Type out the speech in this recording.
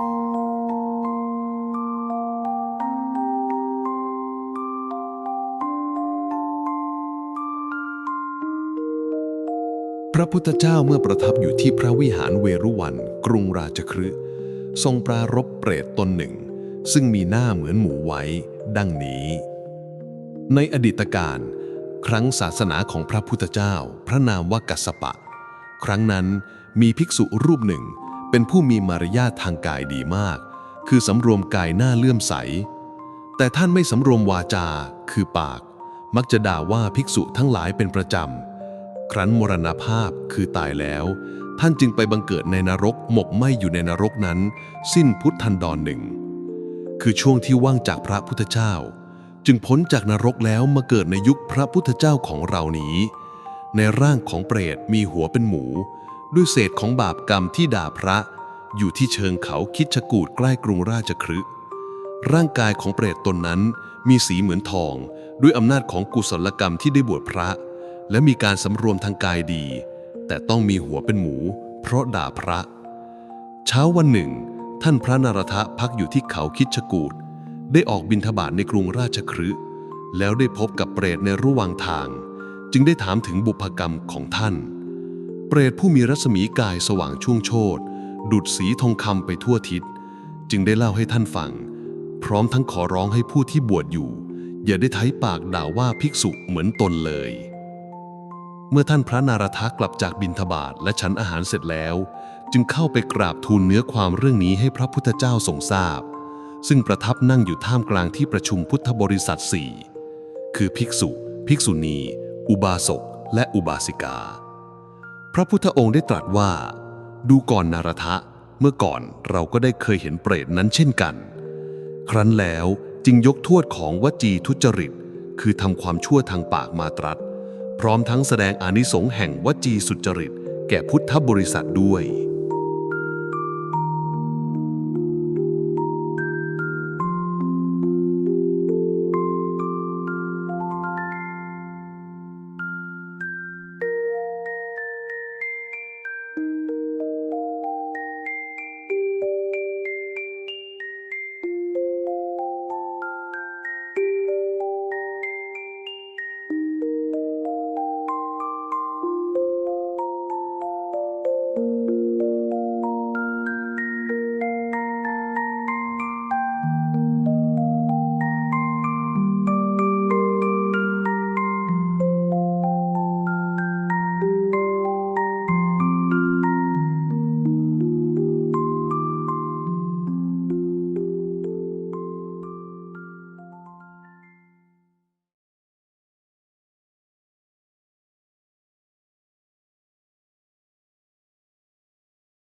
พระพุทธเจ้าเมื่อประทับอยู่ที่พระวิหารเวรุวัน กรุงราชคฤห์ทรงปรารบเปรตตนหนึ่ง ซึ่งมีหน้าเหมือนหมูไว้ ดังนี้ ในอดีตการ ครั้งศาสนาของพระพุทธเจ้า พระนามว่ากัสสปะ ครั้งนั้นมีภิกษุรูปหนึ่ง เป็นผู้มีมารยาททางกายดีมาก คือสำรวมกายหน้าเลื่อมใส แต่ท่านไม่สำรวมวาจา คือปาก มักจะด่าว่าภิกษุทั้งหลายเป็นประจำ ครั้นมรณภาพคือตายแล้ว ท่านจึงไปบังเกิดในนรกหมกไหมอยู่ในนรกนั้น สิ้นพุทธันดรหนึ่ง คือช่วงที่ว่างจากพระพุทธเจ้า จึงพ้นจากนรกแล้วมาเกิดในยุคพระพุทธเจ้าของเรานี้ ในร่างของเปรตมีหัวเป็นหมู ด้วยเศษของบาปกรรมที่ด่าพระ อยู่ที่เชิงเขาคิดชกูดใกล้กรุงราชคฤห์ร่างกายของเปรตตนนั้นมีสีเหมือนทอง ด้วยอำนาจของกุศลกรรมที่ได้บวชพระ และมีการสำรวมทางกายดี แต่ต้องมีหัวเป็นหมู เพราะด่าพระ เช้าวันหนึ่ง ท่านพระนารทะพักอยู่ที่เขาคิดชกูดได้ออกบินทบาทในกรุงราชคฤห์แล้วได้พบกับเปรตในระหว่างทาง จึงได้ถามถึงบุพกรรมของท่าน เปรตผู้มีรัศมีกายสว่างช่วงโชตดุดสีทองคำไปทั่วทิศ จึงได้เล่าให้ท่านฟัง พร้อมทั้งขอร้องให้ผู้ที่บวชอยู่ อย่าได้ไถ่ปากด่าว่าภิกษุเหมือนตนเลย เมื่อท่านพระนารทะกลับจากบินทบาทและฉันอาหารเสร็จแล้ว จึงเข้าไปกราบทูลเนื้อความเรื่องนี้ให้พระพุทธเจ้าทรงทราบ ซึ่งประทับนั่งอยู่ท่ามกลางที่ประชุมพุทธบริษัทสี่คือภิกษุ ภิกษุณี อุบาสกและอุบาสิกา พระพุทธองค์ได้ตรัสว่า ดูก่อนนารทะ เมื่อก่อนเราก็ได้เคยเห็นเปรตนั้นเช่นกัน ครั้นแล้วจึงยกโทษของวจีทุจริต คือทำความชั่วทางปากมาตรัส พร้อมทั้งแสดงอานิสงส์แห่งวจีสุจริต แก่พุทธบริษัทด้วย